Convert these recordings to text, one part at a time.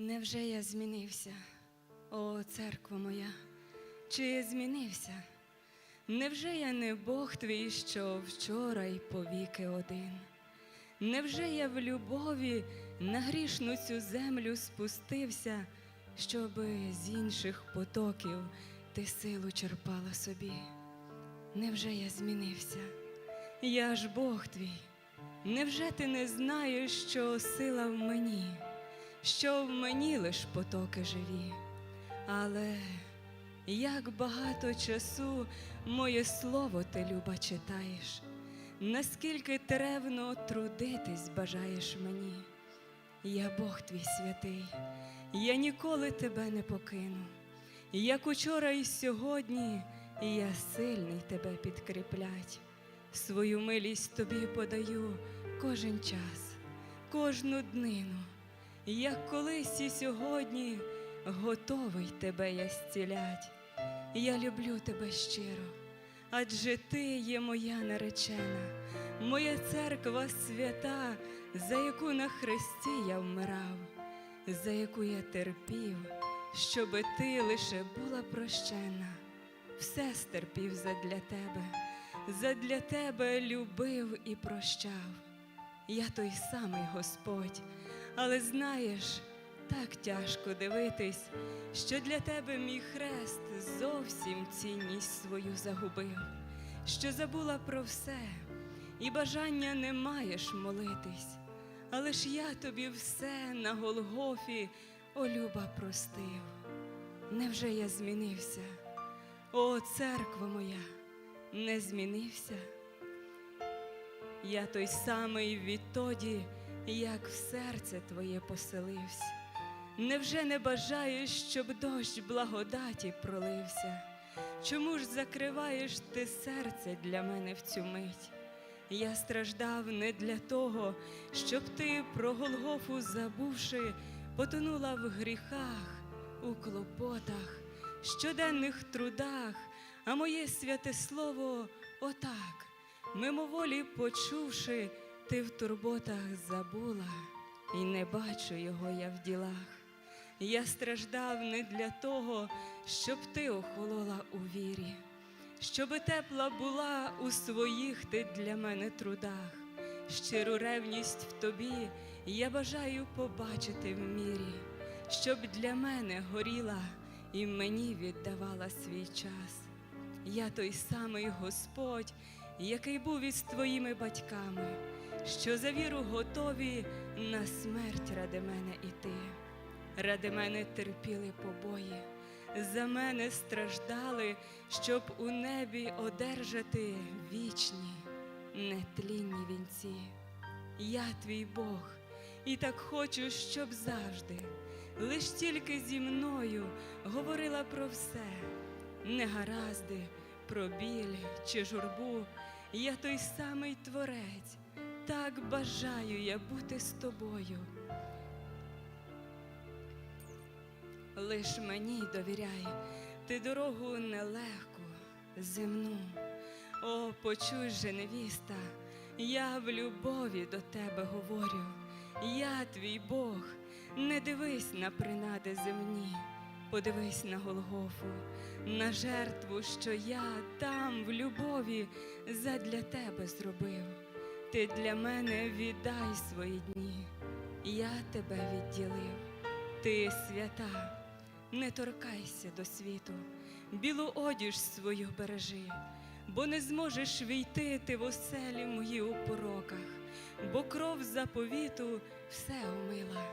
Невже я змінився, о церква моя, чи я змінився? Невже я не Бог твій, що вчора й повіки один? Невже я в любові на грішну цю землю спустився, щоби з інших потоків ти силу черпала собі? Невже я змінився? Я ж Бог твій. Невже ти не знаєш, що сила в мені, що в мені лиш потоки живі? Але як багато часу моє слово ти, люба, читаєш, наскільки теревно трудитись бажаєш мені. Я Бог твій святий, я ніколи тебе не покину. Як учора і сьогодні, я сильний тебе підкріплять. Свою милість тобі подаю кожен час, кожну днину, як колись і сьогодні готовий тебе я зцілять. Я люблю тебе щиро, адже ти є моя наречена, моя церква свята, за яку на хресті я вмирав, за яку я терпів, щоби ти лише була прощена, все стерпів задля тебе задля тебе любив і прощав. Я той самий Господь, але знаєш, так тяжко дивитись, що для тебе мій хрест зовсім цінність свою загубив, що забула про все, і бажання не маєш молитись, але ж я тобі все на Голгофі, о люба, простив. Невже я змінився? О, церква моя! не змінився. Я той самий відтоді, як в серце твоє поселився. Невже не бажаєш, щоб дощ благодаті пролився? Чому ж закриваєш ти серце для мене в цю мить? Я страждав не для того, щоб ти про Голгофу забувши, потонула в гріхах, у клопотах, щоденних трудах, а моє святе слово отак, мимоволі почувши, ти в турботах забула, і не бачу його я в ділах. Я страждав не для того, щоб ти охолола у вірі, щоби тепла була у своїх ти для мене трудах. Щиру ревність в тобі я бажаю побачити в мірі, щоб для мене горіла і мені віддавала свій час. Я той самий Господь, який був із твоїми батьками, що за віру готові на смерть ради мене іти. Ради мене терпіли побої, за мене страждали, щоб у небі одержати вічні, нетлінні вінці. Я твій Бог, і так хочу, щоб завжди, лиш тільки зі мною говорила про все негаразди, про біль чи журбу, я той самий творець, так бажаю я бути з тобою. Лиш мені довіряй, ти дорогу нелегку, земну. О, почуй же, невіста, я в любові до тебе говорю, я твій Бог, не дивись на принади земні. Подивись на Голгофу, на жертву, що я там в любові задля тебе зробив. Ти для мене віддай свої дні, я тебе відділив. Ти свята, не торкайся до світу, білу одіж свою бережи, бо не зможеш війти ти в оселі мої у пороках, бо кров заповіту все омила,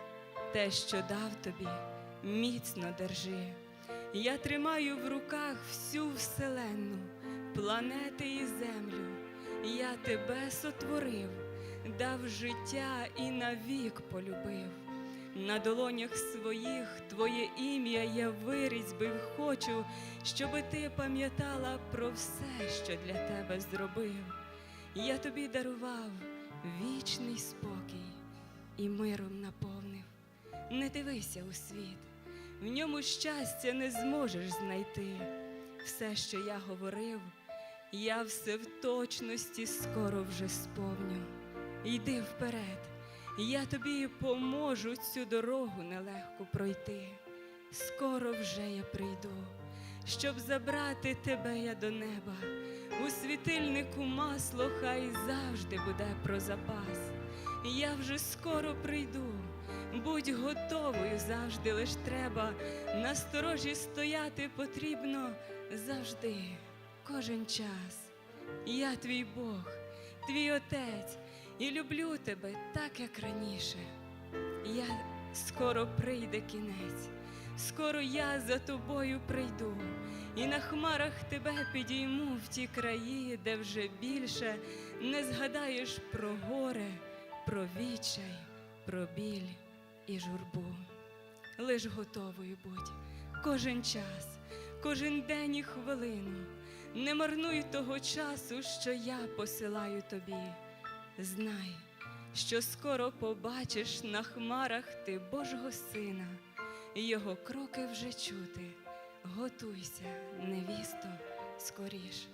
те, що дав тобі міцно держи. Я тримаю в руках всю вселенну, планети і землю. Я тебе сотворив, дав життя і навік полюбив. На долонях своїх твоє ім'я я вирізьбив, хочу, щоби ти пам'ятала про все, що для тебе зробив. Я тобі дарував вічний спокій і миром наповнив. Не дивися у світ, в ньому щастя не зможеш знайти. Все, що я говорив, я все в точності скоро вже сповню. Йди вперед, Я тобі поможу цю дорогу нелегко пройти. Скоро вже я прийду, щоб забрати тебе я до неба. У світильнику масло хай завжди буде про запас. Я вже скоро прийду, будь готовою завжди лиш треба. На сторожі стояти потрібно завжди, кожен час. Я твій Бог, твій Отець, і люблю тебе так, як раніше. Я скоро прийде кінець, скоро я за тобою прийду, і на хмарах тебе підійму в ті краї, де вже більше не згадаєш про горе, про відчай, про біль і журбу. Лиш готовою будь кожен час, кожен день і хвилину. Не марнуй того часу, що я посилаю тобі. Знай, що скоро побачиш на хмарах ти Божого Сина, його кроки вже чути. Готуйся, невісто, скоріш.